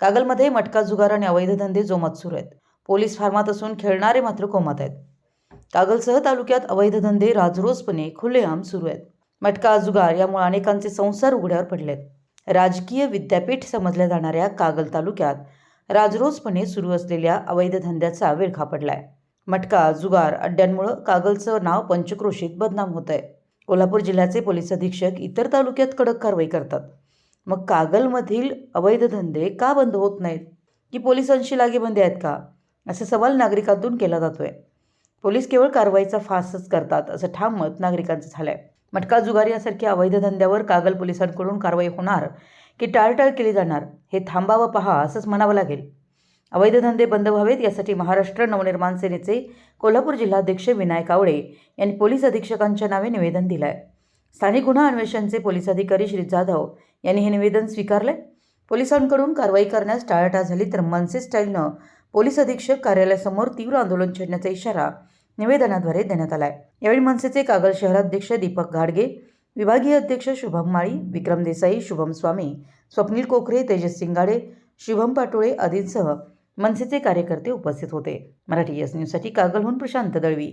कागलमध्ये मटका जुगार आणि अवैध धंदे जोमात सुरू आहेत. पोलीस फार्मात असून खेळणारे मात्र कोमात आहेत. कागलसह तालुक्यात अवैध धंदे राजरोसपणे खुलेआम सुरू आहेत. मटका जुगार यामुळे अनेकांचे संसार उघड्यावर पडले आहेत. राजकीय विद्यापीठ समजल्या जाणाऱ्या कागल तालुक्यात राजरोसपणे सुरू असलेल्या अवैध धंद्याचा विळखा पडलाय. मटका जुगार अड्ड्यांमुळं कागलचं नाव पंचक्रोशीत बदनाम होत आहे कोल्हापूर जिल्ह्याचे पोलीस अधीक्षक इतर तालुक्यात कडक कारवाई करतात. मग कागलमधील अवैध धंदे का बंद होत नाहीत? की पोलिसांशी लागेबंदी आहेत का? असे सवाल नागरिकांतून केला जातो आहे पोलीस केवळ कारवाईचा फासच करतात असं ठाम मत नागरिकांचं झालं आहे मटका जुगार यासारख्या अवैध धंद्यावर कागल पोलिसांकडून कारवाई होणार की टाळटाळ केली जाणार हे थांबावं पहा असंच म्हणावं लागेल. अवैध धंदे बंद व्हावेत यासाठी महाराष्ट्र नवनिर्माण सेनेचे कोल्हापूर जिल्हाध्यक्ष विनायक आवळे यांनी पोलीस अधीक्षकांच्या नावे निवेदन दिलं आहे स्थानिक गुन्हा अन्वेषणचे पोलीस अधिकारी श्री जाधव यांनी हे निवेदन स्वीकारले. पोलिसांकडून कारवाई करण्यास टाळाटाळ झाली तर मनसे स्टाईलनं पोलीस अधीक्षक कार्यालयासमोर तीव्र आंदोलन छेडण्याचा इशारा निवेदनाद्वारे देण्यात आला आहे यावेळी मनसेचे कागल शहराध्यक्ष दीपक घाडगे विभागीय अध्यक्ष शुभम माळी विक्रम देसाई शुभम स्वामी स्वप्नील कोकरे तेजस सिंगाडे शुभम पाटोळे आदींसह मनसेचे कार्यकर्ते उपस्थित होते. मराठी एस न्यूजसाठी कागलहून प्रशांत दळवी.